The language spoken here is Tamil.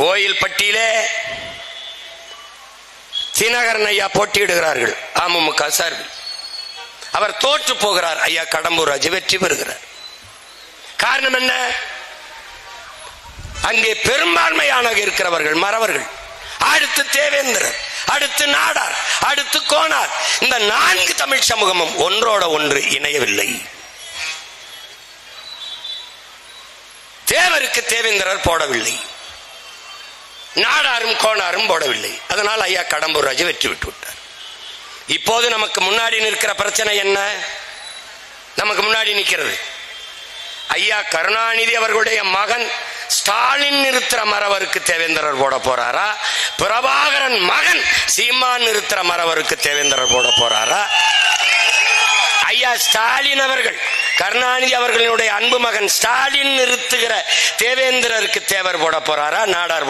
கோயில் பட்டியிலே தினகரன் ஐயா போட்டியிடுகிறார்கள். அமமுக சார்பில் அவர் தோற்று போகிறார். ஐயா கடம்பூர் ராஜு வெற்றி பெறுகிறார். காரணம் என்ன? அங்கே பெரும்பான்மையான இருக்கிறவர்கள் மறவர்கள். அடுத்து தேவேந்திரர் அடுத்து நாடார் அடுத்து கோனார். இந்த நான்கு தமிழ் சமூகமும் ஒன்றோட ஒன்று இணையவில்லை. தேவருக்கு தேவேந்திரர் போடவில்லை. நாடாரும் கோணாரும் போடவில்லை. அதனால் ஐயா கடம்பூர் ராஜு வெற்றி விட்டு விட்டார். இப்போது நமக்கு முன்னாடி நிற்கிற பிரச்சனை என்ன? நமக்கு முன்னாடி நிற்கிறது. ஐயா கருணாநிதி அவர்களுடைய மகன் ஸ்டாலின் நிறுத்துற மரவருக்கு தேவேந்திரர் போட போறாரா? பிரபாகரன் மகன் சீமான் நிறுத்துற மரவருக்கு தேவேந்திரர் போட போறாரா? ஐயா ஸ்டாலின் அவர்கள் கருணாநிதி அவர்களுடைய அன்பு மகன் ஸ்டாலின் நிறுத்துகிற தேவேந்திரருக்கு தேவர் போட போறாரா? நாடார்